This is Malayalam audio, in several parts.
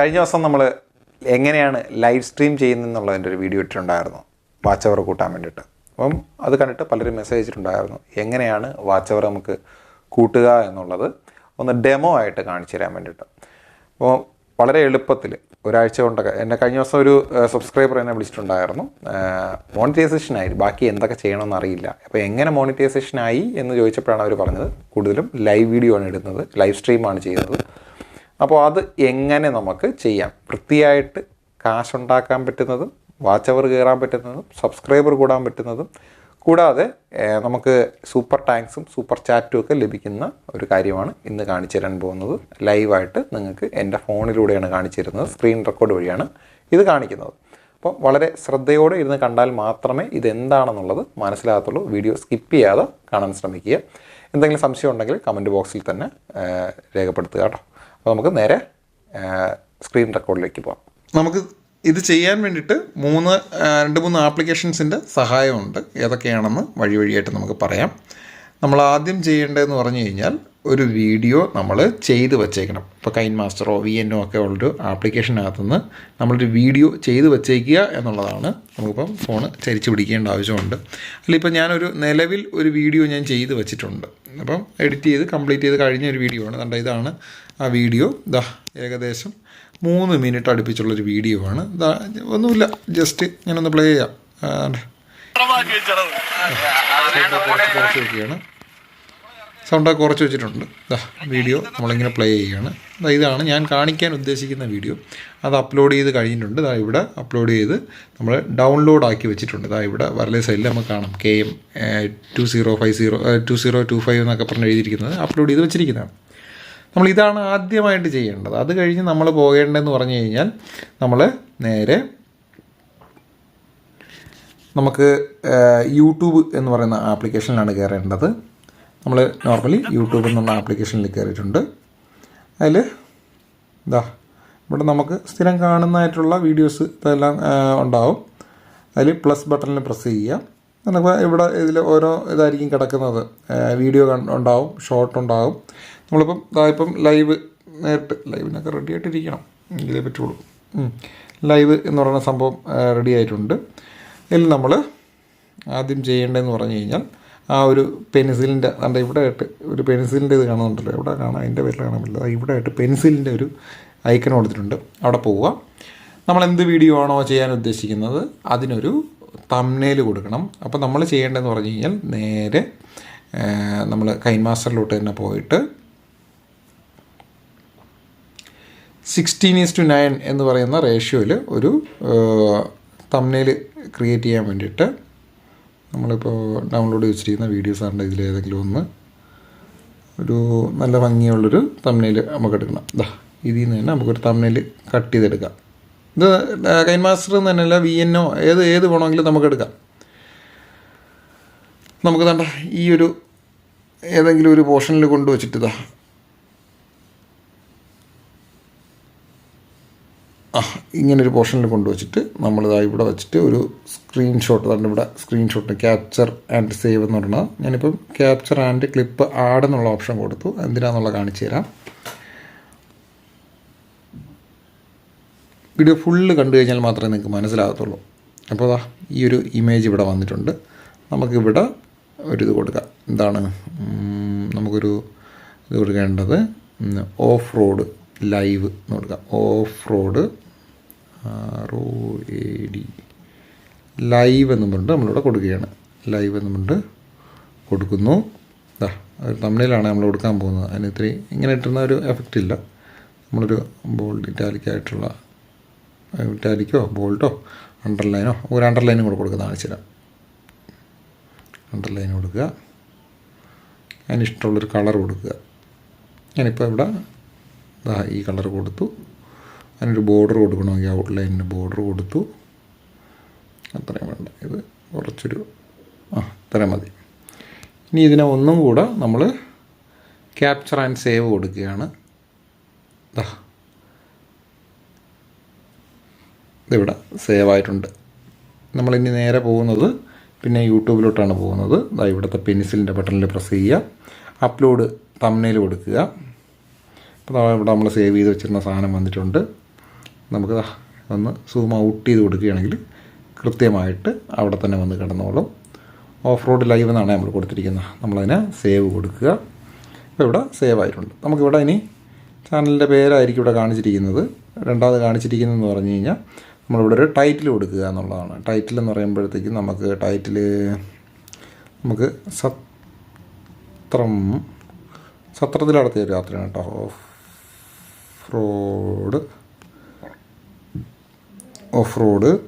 കഴിഞ്ഞ ദിവസം നമ്മൾ എങ്ങനെയാണ് ലൈവ് സ്ട്രീം ചെയ്യുന്നതെന്നുള്ളതിന്റെ ഒരു വീഡിയോ ഇട്ടിട്ടുണ്ടായിരുന്നു. വാച്ച് അവർ കൂട്ടാൻ വേണ്ടിയിട്ട്. അപ്പം അത് കണ്ടിട്ട് പലരും മെസ്സേജ് ചെയ്തിട്ടുണ്ടായിരുന്നു എങ്ങനെയാണ് വാച്ച് അവർ നമുക്ക് കൂട്ടുക എന്നുള്ളത് ഒന്ന് ഡെമോ ആയിട്ട് കാണിച്ചു തരാൻ വേണ്ടിയിട്ട്. അപ്പോൾ വളരെ എളുപ്പത്തിൽ ഒരാഴ്ച കൊണ്ടൊക്കെ എന്നെ കഴിഞ്ഞ ദിവസം ഒരു സബ്സ്ക്രൈബർ എന്നെ വിളിച്ചിട്ടുണ്ടായിരുന്നു. മോണിറ്റൈസേഷൻ ആയി. ബാക്കി എന്തൊക്കെ ചെയ്യണമെന്ന് അറിയില്ല. അപ്പോൾ എങ്ങനെ മോണിറ്റൈസേഷൻ ആയി എന്ന് ചോദിച്ചപ്പോഴാണ് അവർ പറഞ്ഞത്. കൂടുതലും ലൈവ് വീഡിയോ ആണ് ഇടുന്നത്. ലൈവ് സ്ട്രീമാണ് ചെയ്യുന്നത്. അപ്പോൾ അത് എങ്ങനെ നമുക്ക് ചെയ്യാം? വൃത്തിയായിട്ട് കാശുണ്ടാക്കാൻ പറ്റുന്നതും വാച്ച് അവർ കയറാൻ പറ്റുന്നതും സബ്സ്ക്രൈബർ കൂടാൻ പറ്റുന്നതും കൂടാതെ നമുക്ക് സൂപ്പർ ടാങ്ക്സും സൂപ്പർ ചാറ്റും ഒക്കെ ലഭിക്കുന്ന ഒരു കാര്യമാണ് ഇന്ന് കാണിച്ചു തരാൻ പോകുന്നത്. ലൈവായിട്ട് നിങ്ങൾക്ക് എന്റെ ഫോണിലൂടെയാണ് കാണിച്ചു തരുന്നത് സ്ക്രീൻ റെക്കോർഡ് വഴിയാണ് ഇത് കാണിക്കുന്നത്. അപ്പോൾ വളരെ ശ്രദ്ധയോടെ ഇരുന്ന് കണ്ടാൽ മാത്രമേ ഇതെന്താണെന്നുള്ളത് മനസ്സിലാകത്തുള്ളൂ. വീഡിയോ സ്കിപ്പ് ചെയ്യാതെ കാണാൻ ശ്രമിക്കുക. എന്തെങ്കിലും സംശയം ഉണ്ടെങ്കിൽ കമന്റ് ബോക്സിൽ തന്നെ രേഖപ്പെടുത്തുക കേട്ടോ. അപ്പോൾ നമുക്ക് നേരെ സ്ക്രീൻ റെക്കോർഡിലേക്ക് പോകാം നമുക്ക് ഇത് ചെയ്യാൻ വേണ്ടിയിട്ട് മൂന്ന് രണ്ട് മൂന്ന് ആപ്ലിക്കേഷൻസിന്റെ സഹായമുണ്ട്. ഏതൊക്കെയാണെന്ന് വഴി വഴിയായിട്ട് നമുക്ക് പറയാം. നമ്മൾ ആദ്യം ചെയ്യേണ്ടതെന്ന് പറഞ്ഞു കഴിഞ്ഞാൽ ഒരു വീഡിയോ നമ്മൾ ചെയ്ത് വച്ചേക്കണം. ഇപ്പോൾ കൈൻ മാസ്റ്ററോ വി എന്നോ ഒക്കെ ഉള്ളൊരു ആപ്ലിക്കേഷനകത്തുനിന്ന് നമ്മളൊരു വീഡിയോ ചെയ്ത് വച്ചേക്കുക എന്നുള്ളതാണ് നമുക്കിപ്പം ഫോൺ ചരിച്ച് പിടിക്കേണ്ട ആവശ്യമുണ്ട്. അല്ല ഇപ്പം ഞാനൊരു നിലവിൽ ഒരു വീഡിയോ ഞാൻ ചെയ്ത് വച്ചിട്ടുണ്ട്. അപ്പം എഡിറ്റ് ചെയ്ത് കംപ്ലീറ്റ് ചെയ്ത് കഴിഞ്ഞ ഒരു വീഡിയോ ആണ്. കണ്ട ഇതാണ് ആ വീഡിയോ ഇതാ ഏകദേശം മൂന്ന് മിനിറ്റ് അടുപ്പിച്ചുള്ളൊരു വീഡിയോ ആണ്. ഒന്നുമില്ല ജസ്റ്റ് ഞാനൊന്ന് പ്ലേ ചെയ്യാം. കുറച്ച് വയ്ക്കുകയാണ് സൗണ്ട് കുറച്ച് വെച്ചിട്ടുണ്ട്. ഇതാ വീഡിയോ നമ്മളിങ്ങനെ പ്ലേ ചെയ്യുകയാണ് ദാ ഇതാണ് ഞാൻ കാണിക്കാൻ ഉദ്ദേശിക്കുന്ന വീഡിയോ അത് അപ്ലോഡ് ചെയ്ത് കഴിഞ്ഞിട്ടുണ്ട്. ദാ ഇവിടെ അപ്ലോഡ് ചെയ്ത് നമ്മൾ ഡൗൺലോഡ് ആക്കി വെച്ചിട്ടുണ്ട്. ദാ ഇവിടെ വരലേ സൈഡിൽ നമുക്ക് കാണാം. K M two zero five zero two zero two five എന്നൊക്കെ പറഞ്ഞ് എഴുതിയിരിക്കുന്നത് അപ്ലോഡ് ചെയ്ത് വെച്ചിരിക്കുന്നതാണ്. നമ്മൾ ഇതാണ് ആദ്യമായിട്ട് ചെയ്യേണ്ടത്. അത് കഴിഞ്ഞ് നമ്മൾ പോകേണ്ടതെന്ന് പറഞ്ഞു കഴിഞ്ഞാൽ നമ്മൾ നേരെ നമുക്ക് യൂട്യൂബ് എന്ന് പറയുന്ന ആപ്ലിക്കേഷനിലാണ് കയറേണ്ടത്. നമ്മൾ നോർമലി യൂട്യൂബ് എന്നുള്ള ആപ്ലിക്കേഷനിൽ കയറിയിട്ടുണ്ട്. അതിൽ ഇതാ ഇവിടെ നമുക്ക് സ്ഥിരം കാണുന്നതായിട്ടുള്ള വീഡിയോസ് ഇതെല്ലാം ഉണ്ടാവും. അതിൽ പ്ലസ് ബട്ടണിൽ പ്രസ് ചെയ്യുക. നമുക്ക് ഇവിടെ ഇതിൽ ഓരോ ഇതായിരിക്കും കിടക്കുന്നത്. വീഡിയോ ഉണ്ടാവും ഷോർട്ട് ഉണ്ടാവും. നമ്മളിപ്പം ഇതായിപ്പം ലൈവ് നേരിട്ട് ലൈവിനൊക്കെ റെഡി ആയിട്ടിരിക്കണം. എങ്കിലേ പറ്റുള്ളൂ. ലൈവ് എന്ന് പറയുന്ന സംഭവം റെഡി ആയിട്ടുണ്ട്. ഇതിൽ നമ്മൾ ആദ്യം ചെയ്യേണ്ടതെന്ന് പറഞ്ഞു കഴിഞ്ഞാൽ ആ ഒരു പെൻസിലിന്റെ അണ്ട ഇവിടെ ആയിട്ട് ഒരു പെൻസിലിന്റെ ഇത് കാണുന്നുണ്ടല്ലോ. എവിടെ കാണാം? അതിന്റെ പേരിൽ കാണാൻ പറ്റില്ല ഇവിടെ ആയിട്ട് പെൻസിലിന്റെ ഒരു ഐക്കൺ കൊടുത്തിട്ടുണ്ട്. അവിടെ പോവുക. നമ്മൾ എന്ത് വീഡിയോ ആണോ ചെയ്യാൻ ഉദ്ദേശിക്കുന്നത്? അതിനൊരു തമ്നേൽ കൊടുക്കണം. അപ്പോൾ നമ്മൾ ചെയ്യേണ്ടതെന്ന് പറഞ്ഞു കഴിഞ്ഞാൽ നേരെ നമ്മൾ കൈൻമാസ്റ്ററിലോട്ട് തന്നെ പോയിട്ട് സിക്സ്റ്റീൻ ഈസ് ടു നയൻ എന്ന് പറയുന്ന റേഷ്യോയിൽ ഒരു തമ്നേൽ ക്രിയേറ്റ് ചെയ്യാൻ വേണ്ടിയിട്ട് നമ്മളിപ്പോൾ ഡൗൺലോഡ് വെച്ചിരിക്കുന്ന വീഡിയോസ് ആണ് ഇതിലേതെങ്കിലും ഒന്ന് ഒരു നല്ല ഭംഗിയുള്ളൊരു തമ്നേൽ നമുക്ക് എടുക്കണം ഇതാ ഇതിൽ നിന്ന് തന്നെ നമുക്കൊരു തമ്നേൽ കട്ട് ചെയ്തെടുക്കാം. ഇത് കൈൻ മാസ്റ്റർ എന്ന് തന്നെയല്ല വി എന്നോ ഏത് ഏത് വേണമെങ്കിലും നമുക്ക് എടുക്കാം. നമുക്ക് തണ്ട ഈ ഒരു ഏതെങ്കിലും ഒരു പോർഷനിൽ കൊണ്ടുവച്ചിട്ട് ഇതാ. ആ ഇങ്ങനൊരു പോർഷനിൽ കൊണ്ടുവച്ചിട്ട് നമ്മളിതാ ഇവിടെ വെച്ചിട്ട് ഒരു സ്ക്രീൻഷോട്ട് തന്നെ ഇവിടെ സ്ക്രീൻഷോട്ട് ക്യാപ്ചർ ആൻഡ് സേവ് എന്ന് പറഞ്ഞാൽ ഞാനിപ്പം ക്യാപ്ചർ ആൻഡ് ക്ലിപ്പ് ആഡ് എന്നുള്ള ഓപ്ഷൻ കൊടുത്തു. എന്തിനാന്നുള്ള കാണിച്ചു തരാം. വീഡിയോ ഫുള്ള് കണ്ടു കഴിഞ്ഞാൽ മാത്രമേ നിങ്ങൾക്ക് മനസ്സിലാകത്തുള്ളൂ. അപ്പോൾ അതാ ഈ ഒരു ഇമേജ് ഇവിടെ വന്നിട്ടുണ്ട്. നമുക്കിവിടെ ഒരു ഇത് കൊടുക്കാം. എന്താണ്? നമുക്കൊരു ഇത് കൊടുക്കേണ്ടത് ഓഫ് റോഡ് ലൈവ് എന്ന് കൊടുക്കാം. Off road O A D. Live എന്നും പറഞ്ഞിട്ട് നമ്മളിവിടെ കൊടുക്കുകയാണ്. ലൈവ് എന്നും പറഞ്ഞിട്ട് കൊടുക്കുന്നു. ഇതാ ഒരു തമിഴിലാണ് നമ്മൾ കൊടുക്കാൻ പോകുന്നത്. അതിന് ഇത്രയും ഇങ്ങനെ ഇട്ടുന്ന ഒരു എഫക്റ്റ് ഇല്ല. നമ്മളൊരു ബോൾഡ് ഇറ്റാലിക്കായിട്ടുള്ള ഇറ്റാലിക്കോ ബോൾട്ടോ? അണ്ടർലൈനോ ഒരു അണ്ടർലൈനും കൂടെ കൊടുക്കുക കാണിച്ചു അണ്ടർലൈൻ കൊടുക്കുക. അതിന് ഇഷ്ടമുള്ളൊരു കളർ കൊടുക്കുക. ഞാനിപ്പോൾ ഇവിടെ ഈ കളർ കൊടുത്തു. അതിനൊരു ബോർഡർ കൊടുക്കണമെങ്കിൽ ഔട്ട്ലൈനിന് ബോർഡർ കൊടുത്തു. അത്രയും വേണ്ട. ഇത് കുറച്ചൊരു ആ ഇത്രയും മതി. ഇനി ഇതിനെ ഒന്നും കൂടെ നമ്മൾ ക്യാപ്ചർ ആൻഡ് സേവ് കൊടുക്കുകയാണ്. ദാ ഇതിവിടെ സേവ് ആയിട്ടുണ്ട്. നമ്മളിനി നേരെ പോകുന്നത് പിന്നെ യൂട്യൂബിലോട്ടാണ് പോകുന്നത്. ദാ ഇവിടുത്തെ പെൻസിലിന്റെ ബട്ടണിൽ പ്രസ് ചെയ്യുക. അപ്ലോഡ് തമ്മനയിൽ കൊടുക്കുക. അപ്പോൾ ഇവിടെ നമ്മൾ സേവ് ചെയ്ത് വെച്ചിരുന്ന സാധനം വന്നിട്ടുണ്ട്. നമുക്ക് ഒന്ന് സൂം ഔട്ട് ചെയ്ത് കൊടുക്കുകയാണെങ്കിൽ കൃത്യമായിട്ട് അവിടെ തന്നെ വന്ന് കിടന്നോളും. ഓഫ് റോഡ് ലൈവ് എന്നാണ് നമ്മൾ കൊടുത്തിരിക്കുന്നത്. നമ്മളതിനെ സേവ് കൊടുക്കുക. ഇപ്പോൾ ഇവിടെ സേവ് ആയിട്ടുണ്ട്. നമുക്കിവിടെ ഇനി ചാനലിന്റെ പേരായിരിക്കും ഇവിടെ കാണിച്ചിരിക്കുന്നത്. രണ്ടാമത് കാണിച്ചിരിക്കുന്നതെന്ന് പറഞ്ഞു കഴിഞ്ഞാൽ നമ്മളിവിടെ ഒരു ടൈറ്റിൽ കൊടുക്കുക എന്നുള്ളതാണ്. ടൈറ്റിൽ എന്ന് പറയുമ്പോഴത്തേക്കും നമുക്ക് ടൈറ്റിൽ നമുക്ക് സത്രം സത്രത്തിൽ ഒരു യാത്രയാണ് കേട്ടോ. Off road off road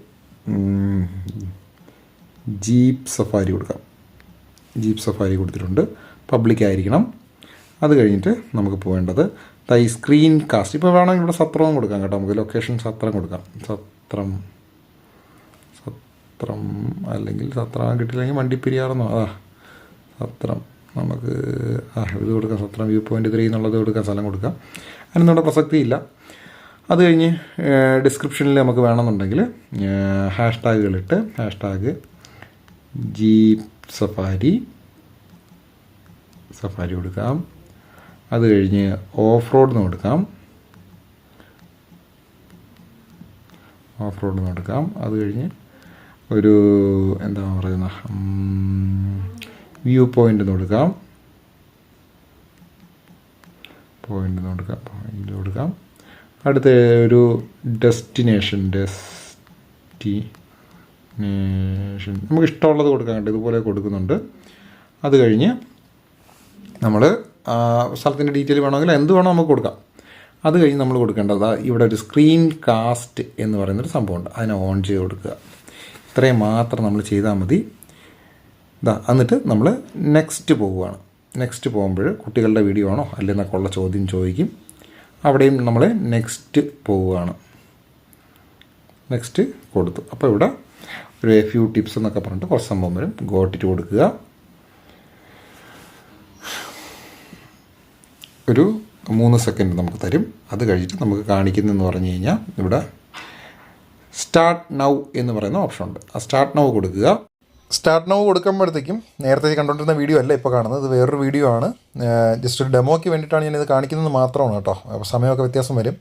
jeep safari കൊടുക്കാം. ജീപ്പ് സഫാരി കൊടുത്തിട്ടുണ്ട്. പബ്ലിക് ആയിരിക്കണം. അത് കഴിഞ്ഞിട്ട് നമുക്ക് പോകേണ്ടത് ഈ സ്ക്രീൻ കാസ്റ്റ്. ഇപ്പോൾ വേണമെങ്കിൽ ഇവിടെ സത്രവും കൊടുക്കാം കേട്ടോ. നമുക്ക് ലൊക്കേഷൻ സത്രം കൊടുക്കാം. സത്രം. സത്രം അല്ലെങ്കിൽ സത്രം കിട്ടില്ലെങ്കിൽ വണ്ടിപ്പെരിയാറെന്നോ അതാ സത്രം. നമുക്ക് ആ ഇത് കൊടുക്കാം സത്രം. വ്യൂ പോയിന്റ് ത്രീ എന്നുള്ളത് കൊടുക്കാം സ്ഥലം കൊടുക്കാം. അതിനൊന്നും പ്രസക്തിയില്ല. അത് കഴിഞ്ഞ് ഡിസ്ക്രിപ്ഷനിൽ നമുക്ക് വേണമെന്നുണ്ടെങ്കിൽ ഹാഷ് ടാഗുകളിട്ട് hash tag jeep safari safari കൊടുക്കാം. അത് കഴിഞ്ഞ് ഓഫ് റോഡ് എന്ന് കൊടുക്കാം. ഓഫ് റോഡ് നടക്കാം. അത് കഴിഞ്ഞ് ഒരു എന്താ പറയുന്ന വ്യൂ പോയിന്റ് കൊടുക്കാം. പോയിന്റ് കൊടുക്കാം പോയിന്റ് കൊടുക്കാം. അടുത്ത ഒരു ഡെസ്റ്റിനേഷൻ ഡെസ്റ്റിനേഷൻ നമുക്ക് ഇഷ്ടമുള്ളത് കൊടുക്കാൻ കേട്ടോ. ഇതുപോലെ കൊടുക്കുന്നുണ്ട്. അത് കഴിഞ്ഞ് നമ്മൾ സ്ഥലത്തിന്റെ ഡീറ്റെയിൽ വേണമെങ്കിൽ എന്ത് വേണോ നമുക്ക് കൊടുക്കാം. അത് കഴിഞ്ഞ് നമ്മൾ കൊടുക്കേണ്ടത് ഇവിടെ ഒരു സ്ക്രീൻ കാസ്റ്റ് എന്ന് പറയുന്നൊരു സംഭവമുണ്ട്. അതിനെ ഓൺ ചെയ്ത് കൊടുക്കുക. ഇത്രയും മാത്രം നമ്മൾ ചെയ്താൽ മതി. ഇതാ എന്നിട്ട് നമ്മൾ നെക്സ്റ്റ് പോവുകയാണ്. നെക്സ്റ്റ് പോകുമ്പോൾ കുട്ടികളുടെ വീഡിയോ ആണോ അല്ലെന്നൊക്കെ ഉള്ള ചോദ്യം ചോദിക്കും. അവിടെയും നമ്മൾ നെക്സ്റ്റ് പോവുകയാണ്. നെക്സ്റ്റ് കൊടുത്തു. അപ്പോൾ ഇവിടെ ഒരു ഫ്യൂ ടിപ്സ് എന്നൊക്കെ പറഞ്ഞിട്ട് കുറച്ച് സംഭവം വരും. ഗോട്ടിട്ട് കൊടുക്കുക. ഒരു മൂന്ന് സെക്കൻഡ് നമുക്ക് തരും. അത് കഴിഞ്ഞിട്ട് നമുക്ക് കാണിക്കുന്നതെന്ന് പറഞ്ഞു കഴിഞ്ഞാൽ ഇവിടെ സ്റ്റാർട്ട് നൗ എന്ന് പറയുന്ന ഓപ്ഷൻ ഉണ്ട്. ആ സ്റ്റാർട്ട് നൗ കൊടുക്കുക. സ്റ്റാർട്ട് നൗ കൊടുക്കുമ്പോഴത്തേക്കും നേരത്തെ കണ്ടുകൊണ്ടിരുന്ന വീഡിയോ അല്ല ഇപ്പോൾ കാണുന്നത്. ഇത് വേറൊരു വീഡിയോ ആണ്. ജസ്റ്റ് ഒരു ഡെമോയ്ക്ക് വേണ്ടിയിട്ടാണ് ഞാനിത് കാണിക്കുന്നത് മാത്രമാണ് കേട്ടോ. അപ്പോൾ സമയമൊക്കെ വ്യത്യാസം വരും.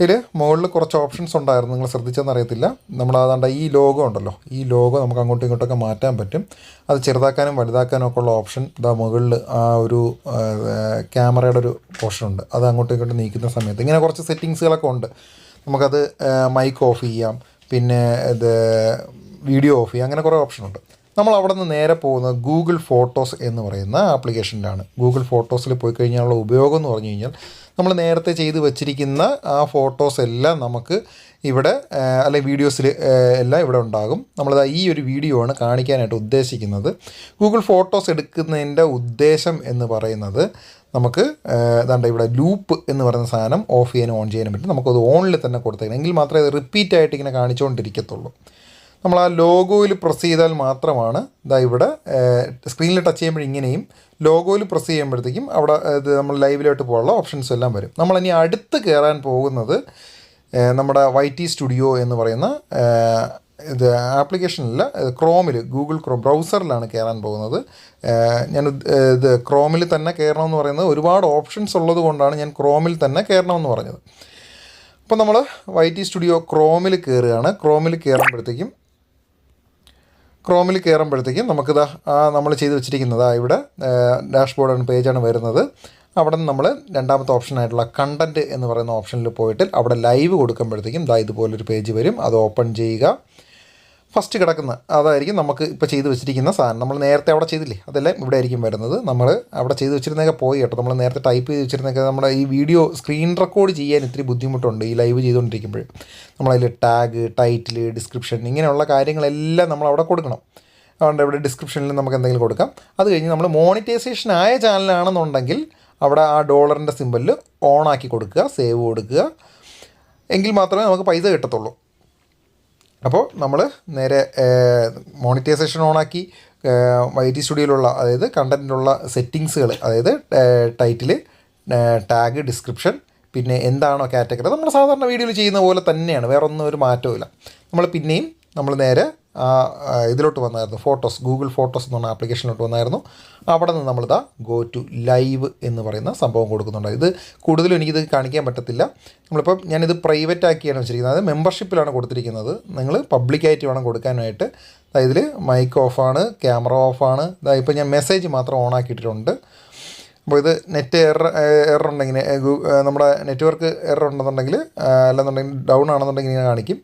ഇതിൽ മുകളിൽ കുറച്ച് ഓപ്ഷൻസ് ഉണ്ടായിരുന്നു നിങ്ങൾ ശ്രദ്ധിച്ചെന്ന് അറിയത്തില്ല. നമ്മൾ അതാണ്ട് ഈ ലോഗോ ഉണ്ടല്ലോ ഈ ലോഗോ നമുക്ക് അങ്ങോട്ടും ഇങ്ങോട്ടൊക്കെ മാറ്റാൻ പറ്റും. അത് ചെറുതാക്കാനും വലുതാക്കാനും ഒക്കെ ഉള്ള ഓപ്ഷൻ ഇതാ മുകളിൽ ആ ഒരു ക്യാമറയുടെ ഒരു പോർഷൻ ഉണ്ട്. അത് അങ്ങോട്ടും ഇങ്ങോട്ടും നീക്കുന്ന സമയത്ത്. ഇങ്ങനെ കുറച്ച് സെറ്റിങ്സുകളൊക്കെ ഉണ്ട്. നമുക്കത് മൈക്ക് ഓഫ് ചെയ്യാം. പിന്നെ ഇത് വീഡിയോ ഓഫ് ചെയ്യാം. അങ്ങനെ കുറേ ഓപ്ഷൻ ഉണ്ട്. നമ്മൾ അവിടെ നിന്ന് നേരെ പോകുന്നത് ഗൂഗിൾ ഫോട്ടോസ് എന്ന് പറയുന്ന ആപ്ലിക്കേഷനിലാണ് ഗൂഗിൾ ഫോട്ടോസിൽ പോയി കഴിഞ്ഞാലുള്ള ഉപയോഗം എന്ന് പറഞ്ഞു കഴിഞ്ഞാൽ നമ്മൾ നേരത്തെ ചെയ്ത് വെച്ചിരിക്കുന്ന ആ ഫോട്ടോസ് എല്ലാം നമുക്ക് ഇവിടെ അല്ലെ വീഡിയോസിൽ എല്ലാം ഇവിടെ ഉണ്ടാകും. നമ്മളിത് ഈ ഒരു വീഡിയോ ആണ് കാണിക്കാനായിട്ട് ഉദ്ദേശിക്കുന്നത്. ഗൂഗിൾ ഫോട്ടോസ് എടുക്കുന്നതിന്റെ ഉദ്ദേശം എന്ന് പറയുന്നത് നമുക്ക് ഇതാണ്ട് ഇവിടെ ലൂപ്പ് എന്ന് പറയുന്ന സാധനം ഓഫ് ചെയ്യാനും ഓൺ ചെയ്യാനും പറ്റും. നമുക്കത് ഓണിൽ തന്നെ കൊടുത്തേക്കണം. എങ്കിൽ മാത്രമേ അത് റിപ്പീറ്റായിട്ട് ഇങ്ങനെ കാണിച്ചുകൊണ്ടിരിക്കത്തുള്ളൂ നമ്മൾ ആ ലോഗോയിൽ പ്രസ് ചെയ്താൽ മാത്രമാണ് ഇതാ ഇവിടെ സ്ക്രീനിൽ ടച്ച് ചെയ്യുമ്പോൾ ഇങ്ങനെയും ലോഗോയിൽ പ്രസ് ചെയ്യുമ്പോഴത്തേക്കും അവിടെ ഇത് നമ്മൾ ലൈവിലോട്ട് പോകാനുള്ള ഓപ്ഷൻസ് എല്ലാം വരും. നമ്മൾ ഇനി അടുത്ത് കയറാൻ പോകുന്നത് നമ്മുടെ വൈ ടി സ്റ്റുഡിയോ എന്ന് പറയുന്ന ഇത് ആപ്ലിക്കേഷനിൽ ക്രോമിൽ ഗൂഗിൾ ക്രോം ബ്രൗസറിലാണ് കയറാൻ പോകുന്നത്. ഞാൻ ഇത് ക്രോമിൽ തന്നെ കയറണമെന്ന് പറയുന്നത് ഒരുപാട് ഓപ്ഷൻസ് ഉള്ളത് കൊണ്ടാണ് ഞാൻ ക്രോമിൽ തന്നെ കയറണമെന്ന് പറഞ്ഞത്. അപ്പോൾ നമ്മൾ വൈ ടി സ്റ്റുഡിയോ ക്രോമിൽ കയറുകയാണ് ക്രോമിൽ കയറുമ്പോഴത്തേക്കും ക്രോമിൽ കയറുമ്പോഴത്തേക്കും നമുക്കിതാ നമ്മൾ ചെയ്ത് വെച്ചിരിക്കുന്നത് ആ ഇവിടെ ഡാഷ്ബോർഡ് പേജാണ് വരുന്നത്. അവിടെ നിന്ന് നമ്മൾ രണ്ടാമത്തെ ഓപ്ഷനായിട്ടുള്ള കണ്ടന്റ് എന്ന് പറയുന്ന ഓപ്ഷനിൽ പോയിട്ട് അവിടെ ലൈവ് കൊടുക്കുമ്പോഴത്തേക്കും ദാ ഇതുപോലൊരു പേജ് വരും. അത് ഓപ്പൺ ചെയ്യുക. ഫസ്റ്റ് കിടക്കുന്ന അതായിരിക്കും നമുക്ക് ഇപ്പോൾ ചെയ്ത് വെച്ചിരിക്കുന്ന സാധനം. നമ്മൾ നേരത്തെ അവിടെ ചെയ്തില്ലേ? അതെല്ലാം ഇവിടെ ആയിരിക്കും വരുന്നത്. നമ്മൾ അവിടെ ചെയ്ത് വെച്ചിരുന്നതൊക്കെ പോയി കേട്ടോ. നമ്മൾ നേരത്തെ ടൈപ്പ് ചെയ്ത് വെച്ചിരുന്നൊക്കെ നമ്മുടെ ഈ വീഡിയോ സ്ക്രീൻ റെക്കോർഡ് ചെയ്യാൻ ഇത്തിരി ബുദ്ധിമുട്ടുണ്ട് ഈ ലൈവ് ചെയ്തുകൊണ്ടിരിക്കുമ്പോൾ. നമ്മളതിൽ ടാഗ് ടൈറ്റിൽ ഡിസ്ക്രിപ്ഷൻ ഇങ്ങനെയുള്ള കാര്യങ്ങളെല്ലാം നമ്മൾ അവിടെ കൊടുക്കണം. അതുകൊണ്ട് ഇവിടെ ഡിസ്ക്രിപ്ഷനിൽ നമുക്ക് എന്തെങ്കിലും കൊടുക്കാം. അത് കഴിഞ്ഞ് നമ്മൾ മോണിറ്റൈസേഷൻ ആയ ചാനലാണെന്നുണ്ടെങ്കിൽ അവിടെ ആ ഡോളറിന്റെ സിമ്പലിൽ ഓണാക്കി കൊടുക്കുക സേവ് കൊടുക്കുക. എങ്കിൽ മാത്രമേ നമുക്ക് പൈസ കിട്ടത്തുള്ളൂ. അപ്പോൾ നമ്മൾ നേരെ മോണിറ്റൈസേഷൻ ഓണാക്കി വൈ ടി സ്റ്റുഡിയോയിലുള്ള അതായത് കണ്ടന്റിലുള്ള സെറ്റിങ്സുകൾ അതായത് ടൈറ്റിൽ ടാഗ് ഡിസ്ക്രിപ്ഷൻ പിന്നെ എന്താണോ കാറ്റഗറി നമ്മൾ സാധാരണ വീഡിയോയിൽ ചെയ്യുന്ന പോലെ തന്നെയാണ് വേറൊന്നും ഒരു മാറ്റവും നമ്മൾ പിന്നെയും നമ്മൾ നേരെ ഇതിലോട്ട് വന്നായിരുന്നു. ഫോട്ടോസ് ഗൂഗിൾ ഫോട്ടോസ് എന്ന് പറഞ്ഞ ആപ്ലിക്കേഷനിലോട്ട് വന്നായിരുന്നു. അവിടെ നിന്ന് നമ്മളിതാ ഗോ ടു ലൈവ് എന്ന് പറയുന്ന സംഭവം കൊടുക്കുന്നുണ്ട്. ഇത് കൂടുതലും എനിക്കിത് കാണിക്കാൻ പറ്റത്തില്ല. നമ്മളിപ്പം ഞാനിത് പ്രൈവറ്റ് ആക്കിയാണ് വെച്ചിരിക്കുന്നത്. അതായത് മെമ്പർഷിപ്പിലാണ് കൊടുത്തിരിക്കുന്നത്. നിങ്ങൾ പബ്ലിക്കായിട്ട് വേണം കൊടുക്കാനായിട്ട്. അതായത് മൈക്ക് ഓഫാണ് ക്യാമറ ഓഫാണ് ഇതാ ഇപ്പോൾ ഞാൻ മെസ്സേജ് മാത്രം ഓൺ ആക്കിയിട്ടുണ്ട് അപ്പോൾ ഇത് നെറ്റ് എറർ എറർ ഉണ്ടെങ്കിൽ നമ്മുടെ നെറ്റ്വർക്ക് എറർ ഉണ്ടെന്നുണ്ടെങ്കിൽ അല്ലെന്നുണ്ടെങ്കിൽ ഡൗൺ ആണെന്നുണ്ടെങ്കിൽ ഇങ്ങനെ കാണിക്കും.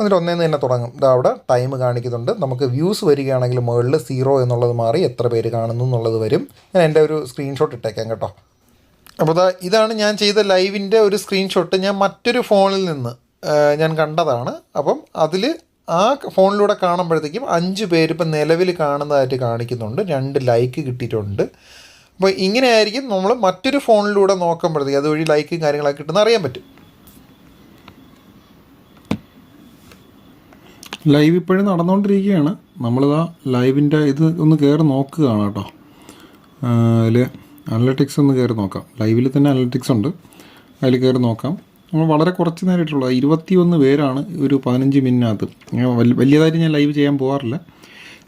എന്നിട്ട് ഒന്നേന്ന് തന്നെ തുടങ്ങും. ഇതാ അവിടെ ടൈം കാണിക്കുന്നുണ്ട്. നമുക്ക് വ്യൂസ് വരികയാണെങ്കിൽ മുകളിൽ സീറോ എന്നുള്ളത് മാറി എത്ര പേര് കാണുന്നു എന്നുള്ളത് വരും. ഞാൻ എന്റെ ഒരു സ്ക്രീൻഷോട്ട് ഇട്ടേക്കാം കേട്ടോ. അപ്പോൾ ഇതാ ഇതാണ് ഞാൻ ചെയ്ത ലൈവിന്റെ ഒരു സ്ക്രീൻഷോട്ട് ഞാൻ മറ്റൊരു ഫോണിൽ നിന്ന് ഞാൻ കണ്ടതാണ്. അപ്പം അതിൽ ആ ഫോണിലൂടെ കാണുമ്പോഴത്തേക്കും അഞ്ച് പേര് ഇപ്പം നിലവിൽ കാണുന്നതായിട്ട് കാണിക്കുന്നുണ്ട്. രണ്ട് ലൈക്ക് കിട്ടിയിട്ടുണ്ട്. അപ്പോൾ ഇങ്ങനെയായിരിക്കും നമ്മൾ മറ്റൊരു ഫോണിലൂടെ നോക്കുമ്പോഴത്തേക്കും അതുവഴി ലൈക്കും കാര്യങ്ങളൊക്കെ കിട്ടുന്ന അറിയാൻ പറ്റും. ലൈവ് ഇപ്പോഴും നടന്നുകൊണ്ടിരിക്കുകയാണ് നമ്മളിതാ ലൈവിന്റെ ഇത് ഒന്ന് കയറി നോക്കുകയാണ് കേട്ടോ. അതിൽ അനലറ്റിക്സ് ഒന്ന് കയറി നോക്കാം. ലൈവിൽ തന്നെ അനലറ്റിക്സ് ഉണ്ട്. അതിൽ കയറി നോക്കാം. നമ്മൾ വളരെ കുറച്ച് നേരമായിട്ടുള്ള. ഇരുപത്തി ഒന്ന് പേരാണ് ഒരു പതിനഞ്ച് മിനിറ്റിനകത്ത്. വലിയതായിട്ട് ഞാൻ ലൈവ് ചെയ്യാൻ പോകാറില്ല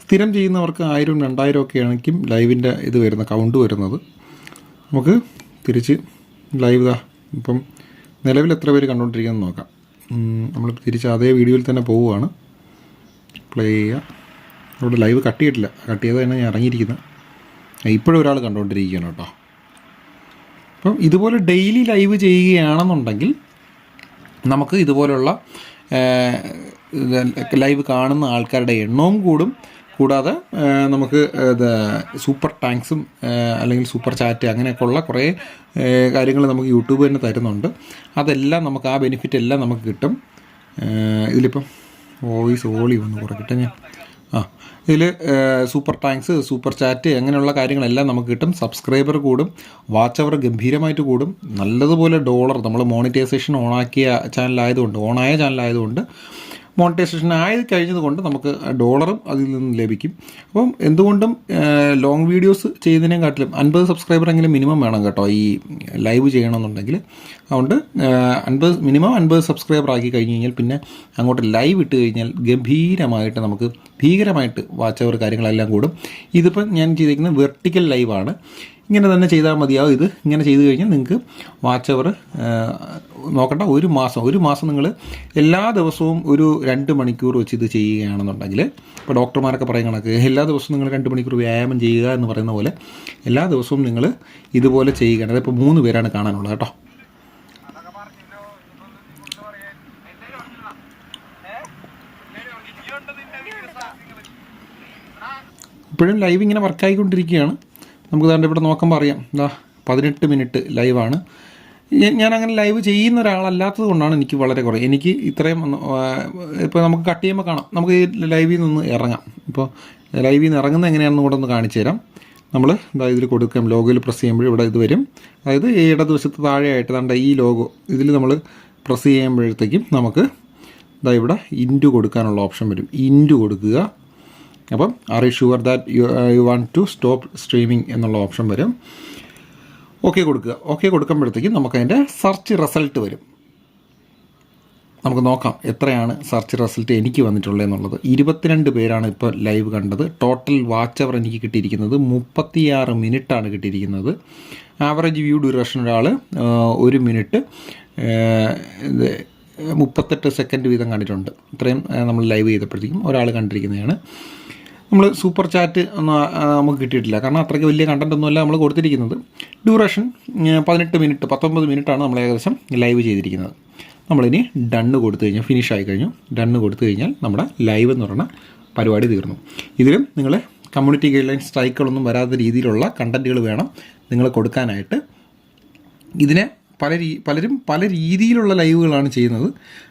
സ്ഥിരം ചെയ്യുന്നവർക്ക് ആയിരം രണ്ടായിരം ഒക്കെ ആണെങ്കിലും ലൈവിന്റെ ഇത് വരുന്ന കൗണ്ട് വരുന്നത്. നമുക്ക് തിരിച്ച് ലൈവ് ഇതാ ഇപ്പം നിലവിൽ എത്ര പേര് കണ്ടുകൊണ്ടിരിക്കുന്നത് നോക്കാം. നമ്മൾ തിരിച്ച് അതേ വീഡിയോയിൽ തന്നെ പോവുകയാണ്. പ്ലേ ചെയ്യുക അവിടെ ലൈവ് കട്ട് ചെയ്തിട്ടില്ല. കട്ട് ചെയ്ത് തന്നെ ഞാൻ ഇറങ്ങിയിരിക്കുന്നത് ഇപ്പോഴും ഒരാൾ കണ്ടുകൊണ്ടിരിക്കുകയാണ് കേട്ടോ. അപ്പം ഇതുപോലെ ഡെയിലി ലൈവ് ചെയ്യുകയാണെന്നുണ്ടെങ്കിൽ നമുക്ക് ഇതുപോലുള്ള ലൈവ് കാണുന്ന ആൾക്കാരുടെ എണ്ണവും കൂടും. കൂടാതെ നമുക്ക് സൂപ്പർ ടാങ്ക്സും അല്ലെങ്കിൽ സൂപ്പർ ചാറ്റ് അങ്ങനെയൊക്കെയുള്ള കുറേ കാര്യങ്ങൾ നമുക്ക് യൂട്യൂബ് തന്നെ തരുന്നുണ്ട്. അതെല്ലാം നമുക്ക് ആ ബെനിഫിറ്റ് എല്ലാം നമുക്ക് കിട്ടും. ഇതിലിപ്പം വോയിസ് ഓളി ഒന്ന് കുറയ്ക്കട്ടെ ഞാൻ. ആ ഇതിൽ സൂപ്പർ ടാങ്ക്സ് സൂപ്പർ ചാറ്റ് അങ്ങനെയുള്ള കാര്യങ്ങളെല്ലാം നമുക്ക് കിട്ടും. സബ്സ്ക്രൈബർ കൂടും വാച്ച് അവർ ഗംഭീരമായിട്ട് കൂടും. നല്ലതുപോലെ ഡോളർ നമ്മൾ മോണിറ്റൈസേഷൻ ഓണാക്കിയ ചാനലായതുകൊണ്ട് ഓണായ ചാനലായതുകൊണ്ട് മോണിറ്റൈസേഷൻ ആയി കഴിഞ്ഞതുകൊണ്ട് നമുക്ക് ഡോളറും അതിൽ നിന്ന് ലഭിക്കും. അപ്പം എന്തുകൊണ്ടും ലോങ് വീഡിയോസ് ചെയ്യുന്നതിനെ കാട്ടിലും അൻപത് സബ്സ്ക്രൈബർ എങ്കിലും മിനിമം വേണം കേട്ടോ ഈ ലൈവ് ചെയ്യണമെന്നുണ്ടെങ്കിൽ. അതുകൊണ്ട് അൻപത് മിനിമം അൻപത് സബ്സ്ക്രൈബർ ആക്കി കഴിഞ്ഞ് കഴിഞ്ഞാൽ പിന്നെ അങ്ങോട്ട് ലൈവ് ഇട്ട് കഴിഞ്ഞാൽ ഗംഭീരമായിട്ട് നമുക്ക് ഭീകരമായിട്ട് വാച്ച് അവർ കാര്യങ്ങളെല്ലാം കൂടും. ഇതിപ്പം ഞാൻ ചെയ്തിരിക്കുന്നത് വെർട്ടിക്കൽ ലൈവാണ് ഇങ്ങനെ തന്നെ ചെയ്താൽ മതിയാവും. ഇത് ഇങ്ങനെ ചെയ്ത് കഴിഞ്ഞാൽ നിങ്ങൾക്ക് വാച്ച് അവർ നോക്കണ്ട ഒരു മാസം ഒരു മാസം നിങ്ങൾ എല്ലാ ദിവസവും ഒരു രണ്ട് മണിക്കൂർ വെച്ച് ഇത് ചെയ്യുകയാണെന്നുണ്ടെങ്കിൽ ഇപ്പോൾ ഡോക്ടർമാരൊക്കെ പറയുന്ന കണക്ക് എല്ലാ ദിവസവും നിങ്ങൾ രണ്ട് മണിക്കൂർ വ്യായാമം ചെയ്യുക എന്ന് പറയുന്ന പോലെ എല്ലാ ദിവസവും നിങ്ങൾ ഇതുപോലെ ചെയ്യുകയാണ്. അതിപ്പോൾ മൂന്ന് പേരാണ് കാണാനുള്ളത് കേട്ടോ. ഇപ്പോഴും ലൈവ് ഇങ്ങനെ വർക്കായിക്കൊണ്ടിരിക്കുകയാണ് നമുക്ക് ദാണ്ട് ഇവിടെ നോക്കുമ്പോൾ അറിയാം. എന്താ പതിനെട്ട് മിനിറ്റ് ലൈവാണ് ഞാൻ- അങ്ങനെ ലൈവ് ചെയ്യുന്ന ഒരാളല്ലാത്തത് കൊണ്ടാണ് എനിക്ക് വളരെ കുറേ എനിക്ക് ഇത്രയും ഇപ്പോൾ നമുക്ക് കട്ട് ചെയ്യുമ്പോൾ കാണാം. നമുക്ക് ഈ ലൈവിൽ നിന്ന് ഇറങ്ങാം. ഇപ്പോൾ ലൈവിൽ നിന്ന് ഇറങ്ങുന്നത് എങ്ങനെയാണെന്ന് കൂടെ ഒന്ന് കാണിച്ചു തരാം. നമ്മൾ എന്താ ഇതിൽ കൊടുക്കാം ലോഗോയിൽ പ്രസ് ചെയ്യുമ്പോൾ ഇവിടെ ഇത് വരും. അതായത് ഈ ഇടതുവശത്ത് താഴെയായിട്ട് ദാണ്ട ഈ ലോഗോ ഇതിൽ നമ്മൾ പ്രസ് ചെയ്യുമ്പോഴത്തേക്കും നമുക്ക് ഇതാ ഇവിടെ ഇന്റു കൊടുക്കാനുള്ള ഓപ്ഷൻ വരും. ഇന്റു കൊടുക്കുക. അപ്പം are you sure that you you want to stop streaming എന്നുള്ള ഓപ്ഷൻ വരും. ഓക്കെ കൊടുക്കുക. ഓക്കെ കൊടുക്കുമ്പോഴത്തേക്കും നമുക്കതിന്റെ സെർച്ച് റിസൾട്ട് വരും. നമുക്ക് നോക്കാം എത്രയാണ് സെർച്ച് റിസൾട്ട് എനിക്ക് വന്നിട്ടുള്ളത് എന്നുള്ളത്. ഇരുപത്തിരണ്ട് പേരാണ് ഇപ്പോൾ ലൈവ് കണ്ടത്. ടോട്ടൽ വാച്ച് അവർ എനിക്ക് കിട്ടിയിരിക്കുന്നത് മുപ്പത്തിയാറ് മിനിറ്റാണ് കിട്ടിയിരിക്കുന്നത്. ആവറേജ് വ്യൂ ഡ്യൂറേഷൻ ഒരാൾ ഒരു മിനിറ്റ് ഇത് മുപ്പത്തെട്ട് സെക്കൻഡ് വീതം കണ്ടിട്ടുണ്ട്. ഇത്രയും നമ്മൾ ലൈവ് ചെയ്തപ്പോഴത്തേക്കും ഒരാൾ കണ്ടിരിക്കുന്നതാണ്. നമ്മൾ സൂപ്പർ ചാറ്റ് ഒന്നും നമുക്ക് കിട്ടിയിട്ടില്ല. കാരണം അത്രയ്ക്ക് വലിയ കണ്ടന്റ് ഒന്നുമല്ല നമ്മൾ കൊടുത്തിരിക്കുന്നത്. ഡ്യൂറേഷൻ പതിനെട്ട് മിനിറ്റ് പത്തൊമ്പത് മിനിറ്റാണ് നമ്മൾ ഏകദേശം ലൈവ് ചെയ്തിരിക്കുന്നത്. നമ്മളിനി ഡണ്ണ് കൊടുത്തു കഴിഞ്ഞാൽ ഫിനിഷ് ആയി കഴിഞ്ഞു. ഡണ്ണ് കൊടുത്തു കഴിഞ്ഞാൽ നമ്മുടെ ലൈവ് എന്ന് പറയുന്ന പരിപാടി തീർന്നു. ഇതിലും നിങ്ങൾ കമ്മ്യൂണിറ്റി ഗൈഡ് ലൈൻ സ്ട്രൈക്കുകളൊന്നും വരാത്ത രീതിയിലുള്ള കണ്ടന്റുകൾ വേണം നിങ്ങൾ കൊടുക്കാനായിട്ട്. ഇതിനെ പല രീ പലരും പല രീതിയിലുള്ള ലൈവുകളാണ് ചെയ്യുന്നത്.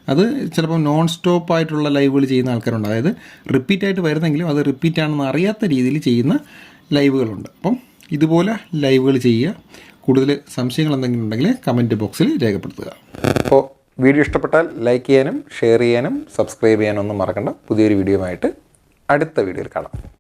അത് ചിലപ്പം നോൺ സ്റ്റോപ്പ് ആയിട്ടുള്ള ലൈവുകൾ ചെയ്യുന്ന ആൾക്കാരുണ്ട്. അതായത് റിപ്പീറ്റ് ആയിട്ട് വരുന്നെങ്കിലും അത് റിപ്പീറ്റ് ആണെന്ന് അറിയാത്ത രീതിയിൽ ചെയ്യുന്ന ലൈവുകളുണ്ട്. അപ്പം ഇതുപോലെ ലൈവുകൾ ചെയ്യുക. കൂടുതൽ സംശയങ്ങൾ എന്തെങ്കിലും ഉണ്ടെങ്കിൽ കമന്റ് ബോക്സിൽ രേഖപ്പെടുത്തുക. അപ്പോൾ വീഡിയോ ഇഷ്ടപ്പെട്ടാൽ ലൈക്ക് ചെയ്യാനും ഷെയർ ചെയ്യാനും സബ്സ്ക്രൈബ് ചെയ്യാനും ഒന്നും മറക്കണ്ട. പുതിയൊരു വീഡിയോ ആയിട്ട് അടുത്ത വീഡിയോയിൽ കാണാം.